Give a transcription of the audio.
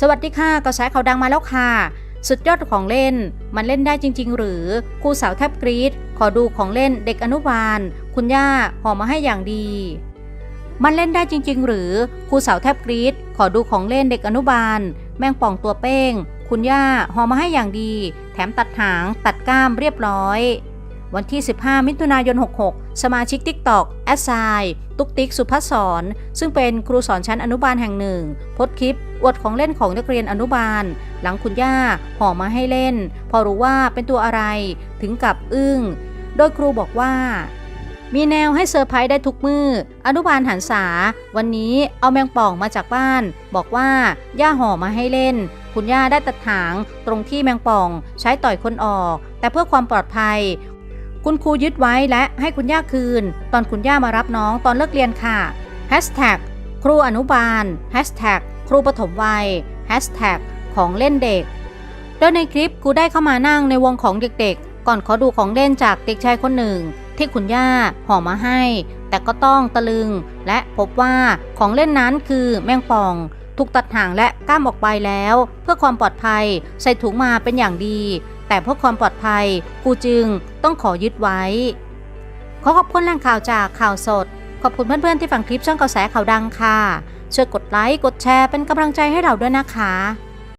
สวัสดีค่ะกระแสข่าวดังมาแล้วค่ะ สุดยอดของเล่น มันเล่นได้จริง ๆ หรือครูสาวแทบกรีดขอดูของเล่นเด็กอนุบาล คุณย่าห่อมาให้อย่างดี มันเล่นได้จริง ๆ หรือครูสาวแทบกรีดขอดูของเล่นเด็กอนุบาล แมงป่องตัวเป้ง คุณย่าห่อมาให้อย่างดี แถมตัดหางตัดก้ามเรียบร้อย วันที่ 15 มิถุนายน 66 สมาชิก TikTok แอดไซตุกติกสุภัสรซึ่งเป็นครูสอนชั้นอนุบาลแห่งหนึ่งโพสคลิป อวดของเล่นของนักเรียนอนุบาล หลังคุณย่าห่อมาให้เล่น พอรู้ว่าเป็นตัวอะไรถึงกับอึ้ง โดยครูบอกว่า มีแนวให้เซอร์ไพรส์ได้ทุกมือ อนุบาลหันษา วันนี้เอาแมงป่องมาจากบ้าน บอกว่าย่าห่อมาให้เล่นคุณย่าได้ตัดหางตรงที่แมงป่องใช้ต่อยคนออก แต่เพื่อความปลอดภัย คุณครูยึดไว้และให้คุณย่าคืน ตอนคุณย่ามารับน้องตอนเลิกเรียนค่ะ Hashtag ครูอนุบาล Hashtag ครูปฐมวัย Hashtag ของเล่นเด็ก โดยในคลิปกูได้เข้ามานั่งในวงของเด็กๆ ก่อนขอดูของเล่นจากเด็กชายคนหนึ่ง ที่คุณย่าห่อมาให้ แต่ก็ต้องตะลึง และพบว่าของเล่นนั้นคือแมงป่องถูกตัดหางและกล้ามออกไปแล้ว เพื่อความปลอดภัย ใส่ถุงมาเป็นอย่างดี แต่เพื่อความปลอดภัยกูจึงต้องขอยึดไว้ ขอขอบคุณแหล่งข่าวจากข่าวสด ขอบคุณเพื่อนๆที่ฟังคลิปช่องกระแสข่าวดังค่ะช่วยกดไลค์กดแชร์เป็นกำลังใจให้เราด้วยนะคะ